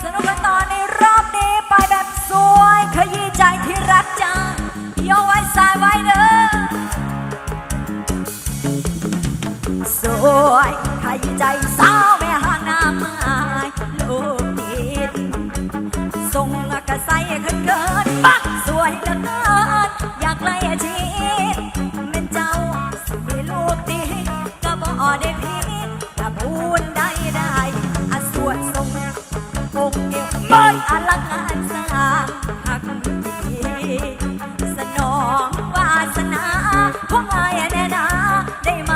สนุกกันต่อในรอบนี้ไปแบบสวยขยี้ใจที่รักจังโยกไว้สายไว้เด้อสวยขยี้ใจสาว อลังการสร้างหักดีสนองวาสนาของอายแน่นาได้ไหม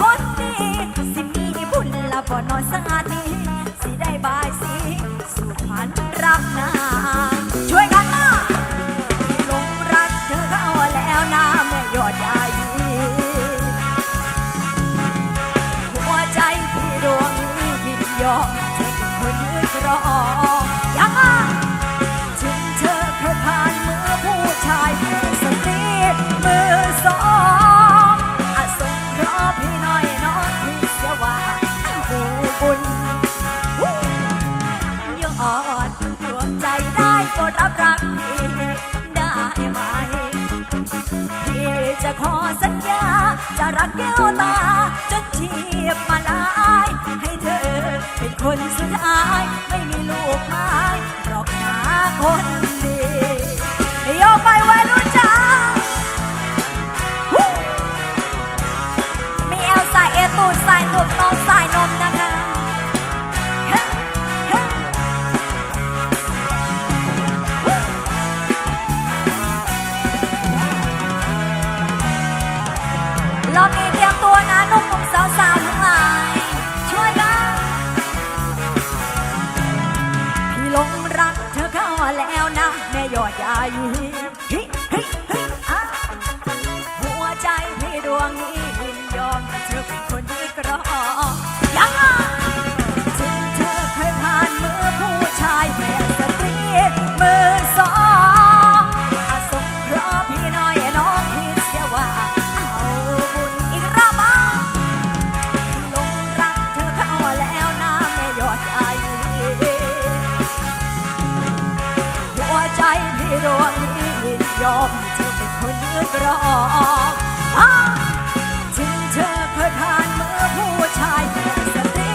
คนดีสิมีบุญละบ่นอนสาดีสิได้บายสีสุพรรณรับนาช่วยกันนะหลงรักเธอเข้าแล้วนะแม่ยอดยา ยืนรอยังอะถึงเธอเคยผ่านมือผู้ชายเป็นสตรีมือสองอาสงราะห์พี่น่อยน้องพี่เสียว่าหูบุญยังอดดวงใจได้โปรดรับรักได้ไหมพี่จะขอสัญญาจะรักแก้วตาจนชีพมา คนสุดท้ายไม่มีลูกไม้หรอกนาคน แม่ฮ้ยเฮ้ยเฮ้ยอะหัวใจพี่ดวงนี้ยินยอมให้เธอเป็นคน ยอมให้เธอเป็นคนยืนรออะถึงเธอเคยผ่านมือผู้ชายแบบสตรี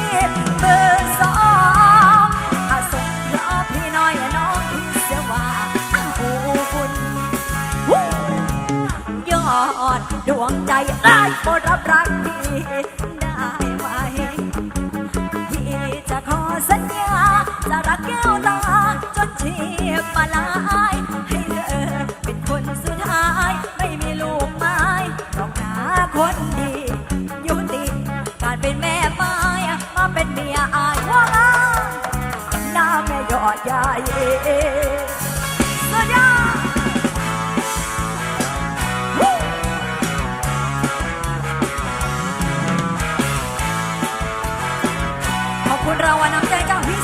มือสองอาสงราะห์พี่น้อยน้องพี่เสียว่าเอาบุญยอดดวงใจได้โปรดรับรักพี่ได้ไหมพี่จะขอสัญญาจะรักแก้วตาจนชีพมาลา เป็นแม่ไม้มาเป็นเมียอายว่าหน้าแม่ยอดยาเยสุดยอดขอบคุณรางวัลน้ำใจจากพี่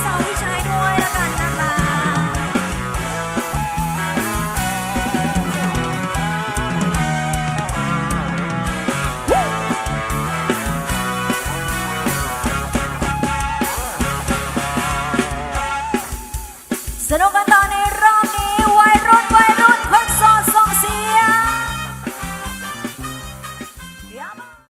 สนุกกัน